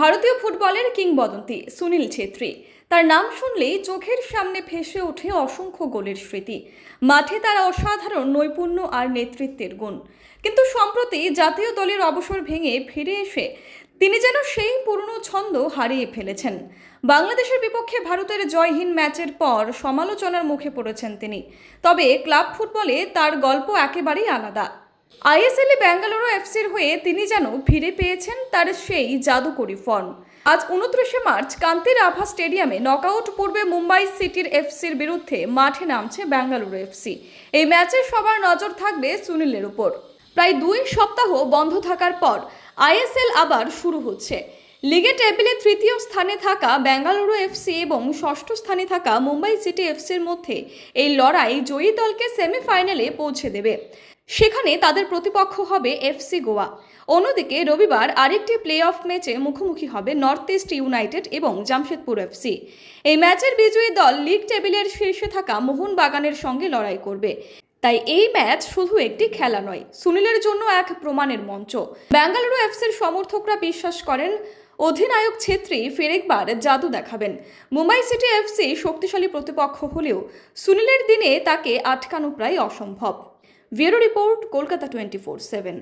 ভারতীয় ফুটবলের কিংবদন্তি সুনীল ছেত্রী। তার নাম শুনলেই চোখের সামনে ভেসে ওঠে অসংখ্য গোলের স্মৃতি। মাঠে তার অসাধারণ নৈপুণ্য আর নেতৃত্বের গুণ। কিন্তু সম্প্রতি জাতীয় দলের অবসর ভেঙে ফিরে এসে তিনি যেন সেই পুরনো ছন্দ হারিয়ে ফেলেছেন। বাংলাদেশের বিপক্ষে ভারতের জয়হীন ম্যাচের পর সমালোচনার মুখে পড়েছেন তিনি। তবে ক্লাব ফুটবলে তার গল্প একেবারেই আলাদা। আইএসএল এ বেঙ্গালুরু এফসির হয়ে তিনি যেন ফিরে পেয়েছেন তার সেই জাদুকরি ফর্ম আজ উনত্রিশে মার্চ কান্তির আভা স্টেডিয়ামে নকআউট পূর্বে মুম্বাই সিটির এফসির বিরুদ্ধে মাঠে নামছে বেঙ্গালুরু এফসি। এই ম্যাচে সবার নজর থাকবে সুনীলের উপর। প্রায় দুই সপ্তাহ বন্ধ থাকার পর আইএসএল আবার শুরু হচ্ছে। লিগে টেবিলে তৃতীয় স্থানে থাকা বেঙ্গালুরু এফসি এবং ষষ্ঠ স্থানে থাকা মুম্বাই সিটি এফসির মধ্যে এই লড়াই জয়ী দলকে সেমিফাইনালে পৌঁছে দেবে। সেখানে তাদের প্রতিপক্ষ হবে এফসি গোয়া। অন্যদিকে রবিবার আরেকটি প্লে অফ ম্যাচে মুখোমুখি হবে নর্থ ইস্ট ইউনাইটেড এবং জামশেদপুর এফসি এই ম্যাচের বিজয়ী দল লিগ টেবিলের শীর্ষে থাকা মোহনবাগানের সঙ্গে লড়াই করবে। তাই এই ম্যাচ শুধু একটি খেলা নয়, সুনীলের জন্য এক প্রমাণের মঞ্চ। বেঙ্গালুরু এফসির সমর্থকরা বিশ্বাস করেন, অধিনায়ক ছেত্রী ফেরেকবার জাদু দেখাবেন। মুম্বাই সিটি এফসি শক্তিশালী প্রতিপক্ষ হলেও সুনীলের দিনে তাকে আটকানো প্রায় অসম্ভব। Bureau report Kolkata twenty four seven.